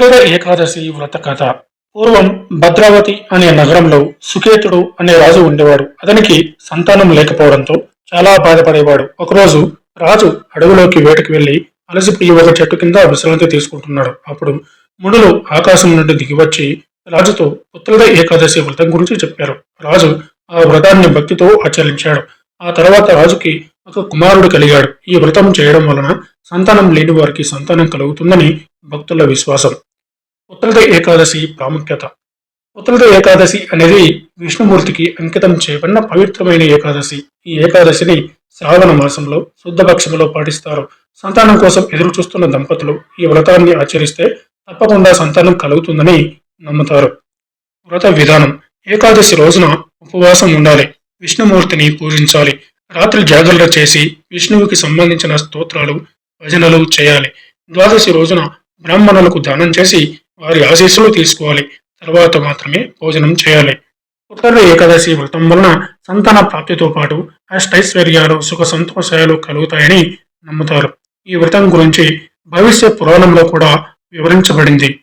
పుత్రుడ ఏకాదశి వ్రత కథ. పూర్వం భద్రావతి అనే నగరంలో సుకేతుడు అనే రాజు ఉండేవాడు. అతనికి సంతానం లేకపోవడంతో చాలా బాధపడేవాడు. ఒకరోజు రాజు అడవిలోకి వేటకు వెళ్ళి అలసిపోయి ఒక చెట్టు కింద విశ్రాంతి తీసుకుంటున్నాడు. అప్పుడు మునులు ఆకాశం నుండి దిగివచ్చి రాజుతో పుత్రుడ ఏకాదశి వ్రతం గురించి చెప్పారు. రాజు ఆ వ్రతాన్ని భక్తితో ఆచరించాడు. ఆ తర్వాత రాజుకి ఒక కుమారుడు కలిగాడు. ఈ వ్రతం చేయడం వలన సంతానం లేని వారికి సంతానం కలుగుతుందని భక్తుల విశ్వాసం. ఉత్తరద ఏకాదశి ప్రాముఖ్యత. ఉత్తరద ఏకాదశి అనేది విష్ణుమూర్తికి అంకితం చేయబడిన పవిత్రమైన ఏకాదశి. ఈ ఏకాదశిని శ్రావణ మాసంలో శుద్ధపక్షంలో పాటిస్తారు. సంతానం కోసం ఎదురు చూస్తున్న దంపతులు ఈ వ్రతాన్ని ఆచరిస్తే తప్పకుండా సంతానం కలుగుతుందని నమ్ముతారు. వ్రత విధానం. ఏకాదశి రోజున ఉపవాసం ఉండాలి. విష్ణుమూర్తిని పూజించాలి. రాత్రి జాగ్రత్త చేసి విష్ణువుకి సంబంధించిన స్తోత్రాలు భజనలు చేయాలి. ద్వాదశి రోజున బ్రాహ్మణులకు దానం చేసి వారి ఆశీస్సులు తీసుకోవాలి. తర్వాత మాత్రమే భోజనం చేయాలి. ఉత్తర ఏకాదశి వ్రతం వలన సంతాన ప్రాప్తితో పాటు అష్టైశ్వర్యాలు సుఖ సంతోషాలు కలుగుతాయని నమ్ముతారు. ఈ వ్రతం గురించి భవిష్య పురాణంలో కూడా వివరించబడింది.